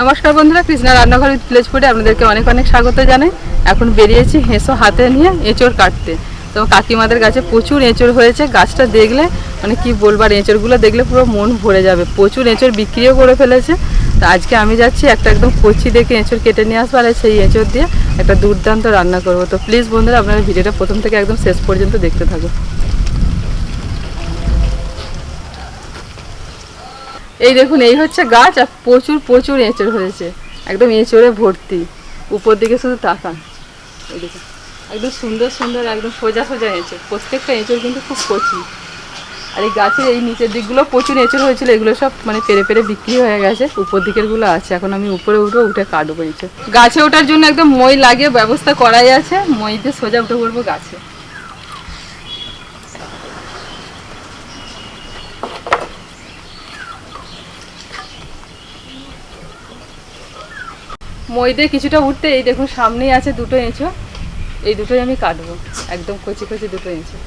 নমস্কার বন্ধুরা, কৃষ্ণা রান্নাঘর উইথ ভিলেজ ফুডে আপনাদেরকে অনেক অনেক স্বাগত জানাই। এখন বেরিয়েছি হেঁসো হাতে নিয়ে এঁচড় কাটতে। তো কাকিমাদের গাছে প্রচুর এঁচড় হয়েছে, গাছটা দেখলে মানে কি বলবার এঁচড়গুলো দেখলে পুরো মন ভরে যাবে। প্রচুর এঁচড় বিক্রিও করে ফেলেছে। তো আজকে আমি যাচ্ছি একটা একদম কচি দেখে এঁচড় কেটে নিয়ে আসব, আর সেই এঁচড় দিয়ে একটা দুর্দান্ত রান্না করব। তো প্লিজ বন্ধুরা, আপনারা ভিডিওটা প্রথম থেকে একদম শেষ পর্যন্ত দেখতে থাকুন। এই দেখুন, এই হচ্ছে গাছ আর প্রচুর প্রচুর এঁচড় হয়েছে। একদম এঁচড়ে ভর্তি। উপর দিকে শুধু তাকান। একদম সুন্দর সুন্দর, একদম সোজা সোজা এঁচড়। প্রত্যেকটা এঁচড় কিন্তু খুব কচি। আর এই গাছের এই নিচের দিকগুলো প্রচুর এঁচড় হয়েছিল, এগুলো সব মানে পেরে পেরে বিক্রি হয়ে গেছে। উপর দিকেরগুলো আছে, এখন আমি উপরে উঠবো, উঠে কাটবো এঁচড়। গাছে ওঠার জন্য একদম মই লাগিয়ে ব্যবস্থা করাই আছে। মই দিয়ে সোজা উঠে পড়ব গাছে। মই দিয়ে কিছুটা উঠতে, এই দেখুন সামনেই আছে দুটো এঁচো। এই দুটোই আমি কাটবো। একদম কচি কচি দুটো এঁচো।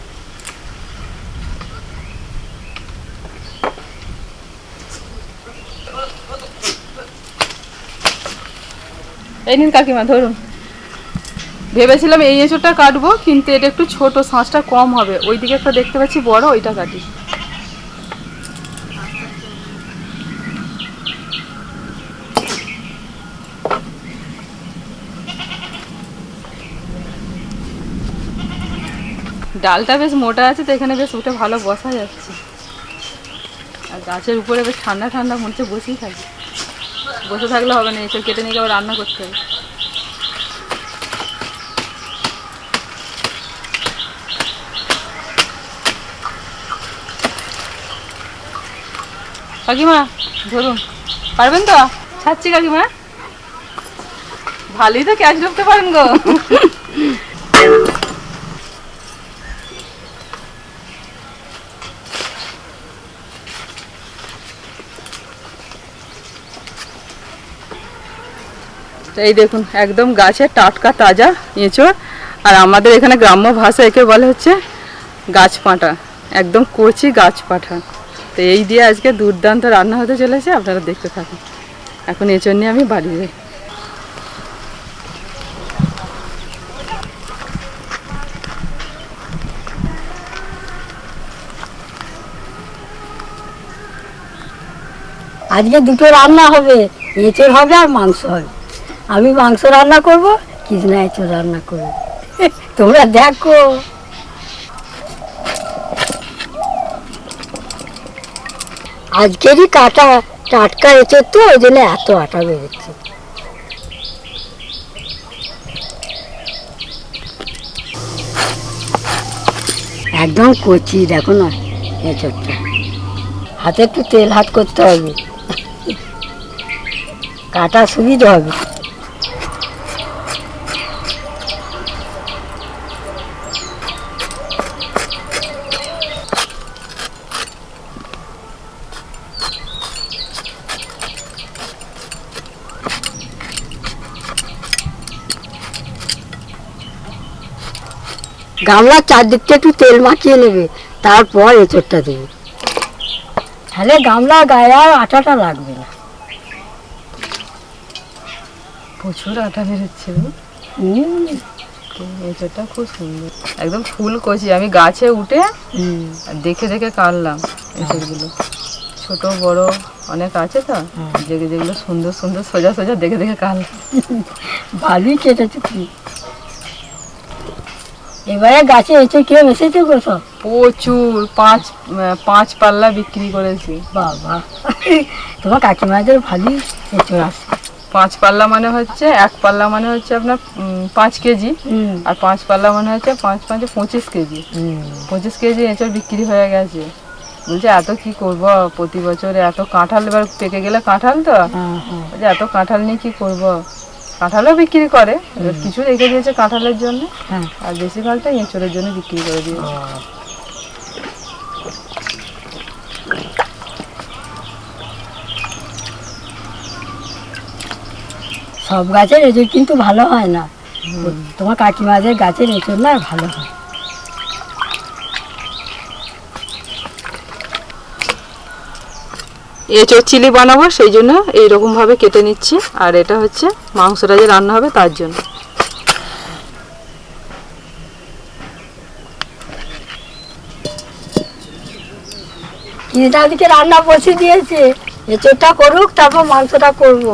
এই নিন কাকিমা, ধরুন। ভেবেছিলাম এই এঁচোটা কাটবো, কিন্তু এটা একটু ছোট শাঁসটা কম হবে। ওই দিকে একটা দেখতে পাচ্ছি বড়, ওইটা কাটি। ডালটা বেশ মোটা আছে তো এখানে বেশ উঠে ভালো বসা যাচ্ছে। আর গাছের উপরে বেশ ঠান্ডা ঠান্ডা মনে হচ্ছে বসেই থাকি বসে থাকলে হবে না, এসব কেটে নিয়ে আবার রান্না করতে হবে। কাকিমা, ধরুন, পারবেন তো? ছাড়ছি কাকিমা। ভালোই তো ক্যাচ ঢুকতে পারেন গো। তো এই দেখুন, একদম গাছে টাটকা তাজা এঁচড়। আর আমাদের এখানে গ্রাম্য ভাষা একে বলে হচ্ছে গাছ পাঁটা একদম কচি গাছ পাঠা তো এই দিয়ে আজকে দুর্দান্ত রান্না হতে চলেছে, আপনারা দেখতে থাকুন। এখন এঁচড় নিয়ে আমি বাড়ি যাই। আজকে দুটো রান্না হবে, এঁচড় হবে আর মাংস হবে। আমি মাংস রান্না করব কৃষ্ণা এঁচড় রান্না করব। তোমরা দেখো। আজকেরই কাটা টাটকা এঁচড় তো, ওই জন্য এত আটা বেরোচ্ছে একদম কচি, দেখো না এঁচড়টা হাতে একটু তেল হাত করতে হবে। কাটা সুবিধা হবে। গামলার চারদিকটা একটু তেল মাখিয়ে নেবে তারপর এঁচড়টা দেবে। তাহলে গামলা গায়ে আর আটাটা লাগবে না। প্রচুর আটা বেরোচ্ছে। এঁচড়টা খুব সুন্দর। একদম ফুল কচি আমি গাছে উঠে দেখে দেখে কাটলাম এঁচড়গুলো। ছোট বড় অনেক আছে তো যেগুলো সুন্দর সুন্দর সোজা সোজা দেখে দেখে কাটলাম। ভালোই কেটেছে। তুমি এবারে গাছে এসে কেউ এসেছে সব? প্রচুর পাঁচ পাঁচ পাল্লা বিক্রি করেছি। বাবা তোমার কাকিমাদের ভালোই এঁচড় আসে পাঁচ পাল্লা মানে হচ্ছে এক পাল্লা মানে হচ্ছে আপনার পাঁচ কেজি। আর পাঁচ পাল্লা মানে হচ্ছে পাঁচ পাঁচে পঁচিশ কেজি। পঁচিশ কেজি এঁচড় বিক্রি হয়ে গেছে। বলছে এত কি করব? প্রতি বছর এত কাঁঠাল এবার পেকে গেলে কাঁঠাল তো? হ্যাঁ হ্যাঁ। এত কাঁঠাল নিয়ে কি করব? কাঁঠালও বিক্রি করে কিছু রেখে দিয়েছে কাঁঠালের জন্য। হ্যাঁ। আর বেশিরভাগটা এঁচড়ের জন্য বিক্রি করে দিয়েছে। সব গাছের এঁচড় কিন্তু ভালো হয় না। তোমার কাকিমাদের গাছের এঁচড় না ভালো হয়। এঁচোর চিলি বানাবো সেই জন্য এইরকমভাবে কেটে নিচ্ছি। আর এটা হচ্ছে মাংসটা যে রান্না হবে তার জন্য। কৃষ্ণাদিকে রান্না বসে দিয়েছে। এঁচোড়টা করুক তারপর মাংসটা করব।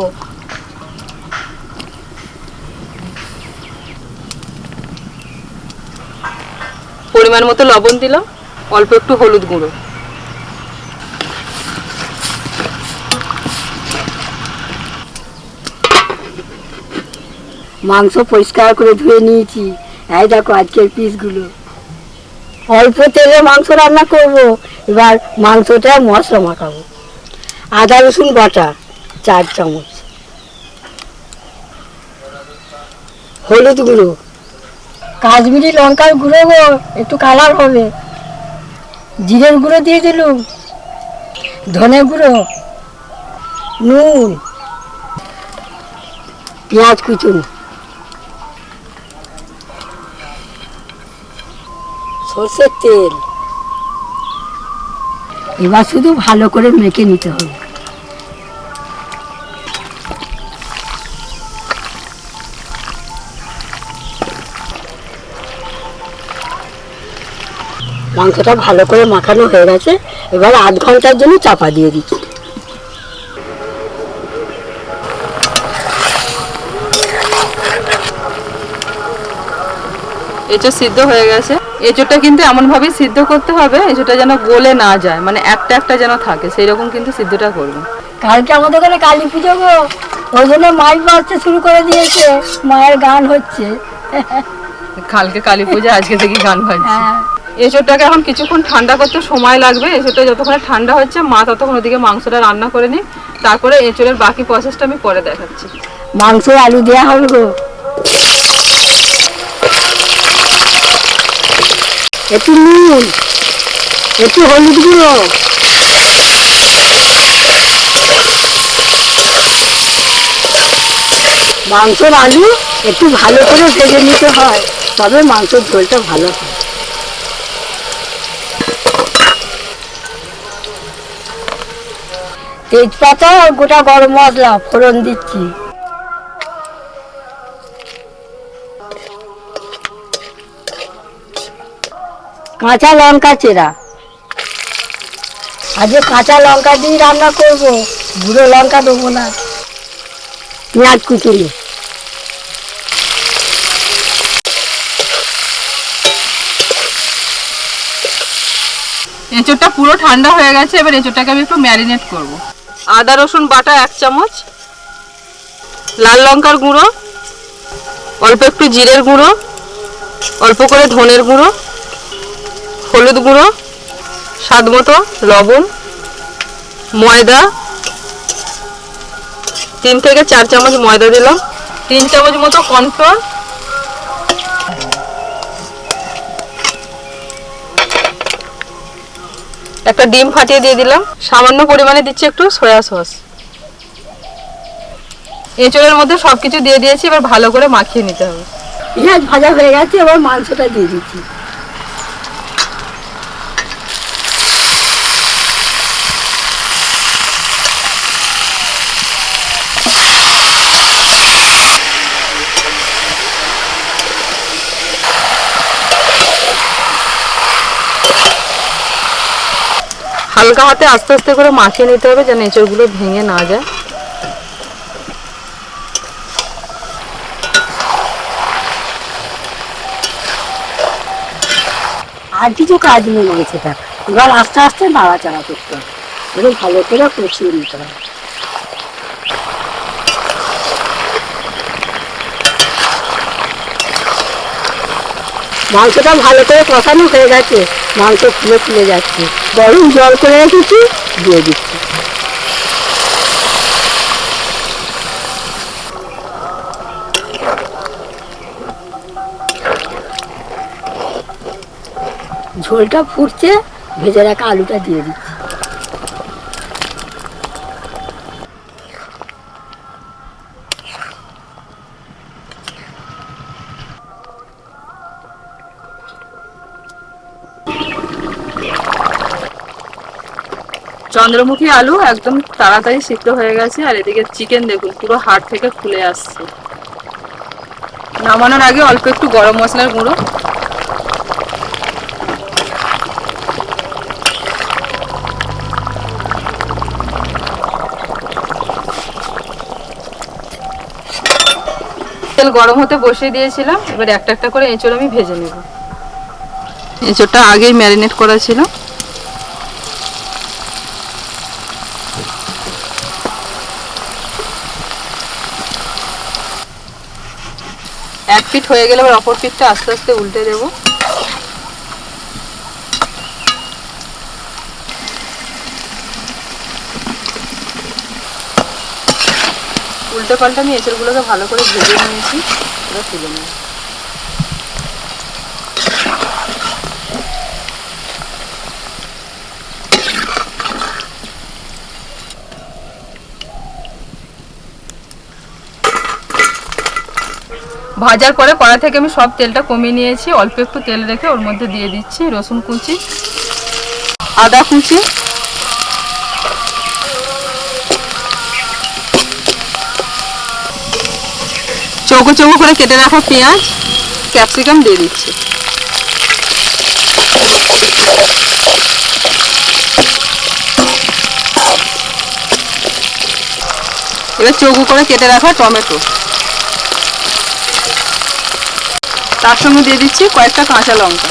পরিমাণ মতো লবণ দিলাম অল্প একটু হলুদ গুঁড়ো। মাংস পরিষ্কার করে ধুয়ে নিয়েছি। এই দেখো আজকের পিসগুলো। অল্প তেলে মাংস রান্না করব। এবার মাংসটা মশলা মাখাবো। আদা, রসুন বাটা, চার চামচ। হলুদ গুঁড়ো। কাশ্মীরি লঙ্কার গুঁড়ো গো, একটু কালার হবে। জিরের গুঁড়ো দিয়ে দিলুম। ধনে গুঁড়ো। নুন। পেঁয়াজ কুচুন। সর্ষের তেল। এবার শুধু ভালো করে মেখে নিতে হবে। মাংসটা ভালো করে মাখানো হয়ে গেছে। এবার আধ ঘণ্টার জন্য চাপা দিয়ে দিচ্ছি। এটা সিদ্ধ হয়ে গেছে। এঁচোড়টা কিন্তু এমনভাবেই সিদ্ধ করতে হবে এঁচোড়টা যেন গলে না যায় মানে একটা একটা যেন থাকে সেই রকম কিন্তু সিদ্ধটা করবে। কালকে আমাদের ওখানে কালী পুজো গো ওই জন্য মাইক বাজতে শুরু করে দিয়েছে মায়ের গান হচ্ছে। কালকে কালী পূজা আজকে থেকে গান বাজছে। হ্যাঁ। এঁচোড়টাকে এখন কিছুক্ষণ ঠান্ডা করতে সময় লাগবে এঁচোড়টা যতক্ষণ ঠান্ডা হচ্ছে মা ততক্ষণ ওদিকে মাংসটা রান্না করে নিই তারপরে এঁচোড়ের বাকি প্রসেসটা আমি পরে দেখাচ্ছি। মাংস আলু দেওয়া হবে গো। একটু নুন, একটু হলুদ গুঁড়ো। মাংসর আলু একটু ভালো করে ভেজে নিতে হয়, তবে মাংসের ঝোলটা ভালো হয়। তেজপাতা আর গোটা গরম মশলা ফোড়ন দিচ্ছি। কাঁচা লঙ্কা চেরা। আজকে কাঁচা লঙ্কা দিয়ে রান্না করব গুঁড়ো লঙ্কা দেবো না। পেঁয়াজ কুচুরি এঁচোড়টা পুরো ঠান্ডা হয়ে গেছে এবার এঁচোড়টাকে আমি একটু ম্যারিনেট করব। আদা রসুন বাটা এক চামচ লাল লঙ্কার গুঁড়ো অল্প একটু জিরের গুঁড়ো অল্প করে ধনের গুঁড়ো। হলুদ গুঁড়ো, স্বাদ মতো লবণ, ময়দা, তিন থেকে চার চামচ ময়দা দিলাম। তিন চামচ মতো কর্নফ্লোর একটা ডিম ফাটিয়ে দিয়ে দিলাম। সামান্য পরিমাণে দিচ্ছি একটু সয়া সস। এঁচড়ের মধ্যে সবকিছু দিয়ে দিয়েছি, এবার ভালো করে মাখিয়ে নিতে হবে। পেঁয়াজ ভাজা হয়ে গেছে, এবার মাংসটা দিয়ে দিচ্ছি। হালকা হাতে আস্তে আস্তে করে মাখিয়ে নিতে হবে যেন এঁচড়গুলো ভেঙে না যায়। আর কিছু কাজ নেই মাংসটা এবার আস্তে আস্তে নাড়াচাড়া করতে হবে। ভালো করে কষিয়ে নিতে হবে। মাংসটা ভালো করে কষানো হয়ে গেছে। মাংস ফুলে ফুলে যাচ্ছে। গরম জল করে রেখেছি, দিয়ে দিচ্ছি। ঝোলটা ফুটছে, ভেজে রাখা আলুটা দিয়ে দিচ্ছি। চন্দ্রমুখী আলু একদম তাড়াতাড়ি সিদ্ধ হয়ে গেছে, আর এদিকে চিকেন দেখুন, পুরো হাড় থেকে খুলে আসছে। নামানোর আগে অল্প একটু গরম মশলার গুঁড়ো। তেল গরম হতে বসিয়ে দিয়েছিলাম, এবার একটা একটা করে এঁচড় আমি ভেজে নেব। এঁচড়টা আগেই ম্যারিনেট করা ছিল। পিঠ হয়ে গেলে আবার অপর পিঠটা আস্তে আস্তে উল্টে দেবো। উল্টে পাল্টা আমি এঁচড়গুলোকে ভালো করে ভেজে নিয়েছি, এবার তুলে নেব। ভাজার পরে কড়া থেকে আমি সব তেলটা কমিয়ে নিয়েছি। অল্প একটু তেল রেখে ওর মধ্যে দিয়ে দিচ্ছি রসুন কুচি, আদা কুচি। চৌকো চৌকো করে কেটে রাখা পেঁয়াজ, ক্যাপসিকাম দিয়ে দিচ্ছি। এবার চৌকো করে কেটে রাখা টমেটো। তার সঙ্গে দিয়ে দিচ্ছি কয়েকটা কাঁচা লঙ্কা।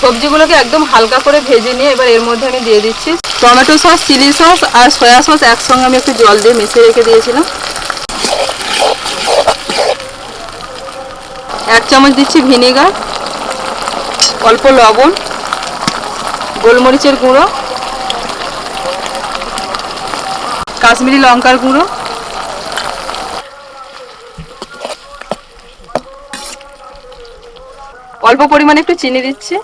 সবজিগুলোকে একদম হালকা করে ভেজে নিয়ে এবার এর মধ্যে আমি দিয়ে দিচ্ছি টমেটো সস, চিলি সস আর সয়া সস একসঙ্গে আমি একটু জল দিয়ে মিশিয়ে রেখে দিয়েছিলাম। এক চামচ দিচ্ছি ভিনেগার, অল্প লবণ, গোলমরিচের গুঁড়ো কাশ্মীরি লঙ্কার গুঁড়ো। অল্প পরিমাণে একটু চিনি দিচ্ছি।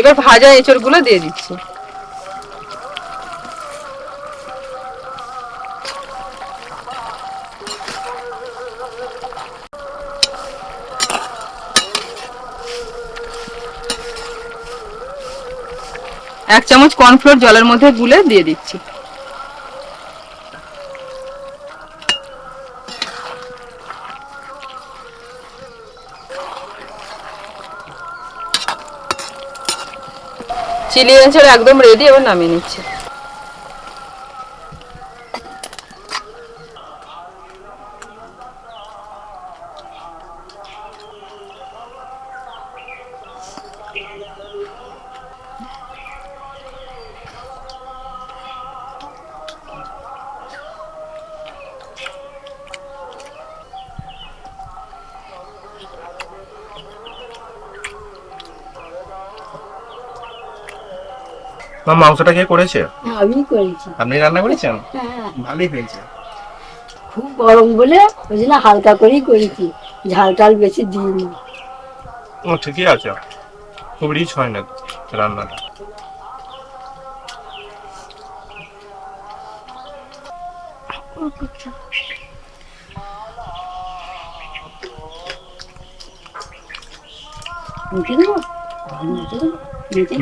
এবার ভাজা এঁচড়গুলো দিয়ে দিচ্ছি। এক চামচ কর্নফ্লোর জলের মধ্যে গুলে দিয়ে দিচ্ছি। চিলি এঁচড় একদম রেডি এবার নামিয়ে নিচ্ছি। মা মাংসটা কে করেছে? আমি করেছি। আপনি রান্না করেছেন? হ্যাঁ ভালোই হয়েছে। খুব গরম বলে ওই জন্য হালকা করেই করেছি। ঝাল টাল বেশি দিইনি। ও ঠিকই আছে। খুব রিচ হয় না রান্নাটা?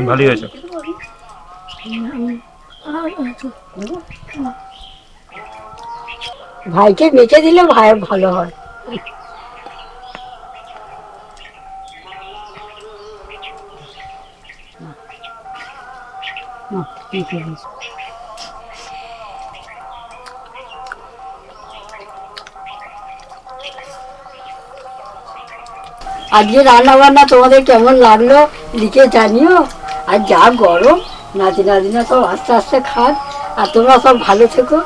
ভালোই হয়েছে। ভাইকে বেঁচে দিলে ভাই ভালো হয়। আজকে রান্না বান্না তোমাদের কেমন লাগল লিখে জানিও। আর যা গরম নাতি নাতিনা সব আস্তে আস্তে খান আর তোমরা সব ভালো থেকো।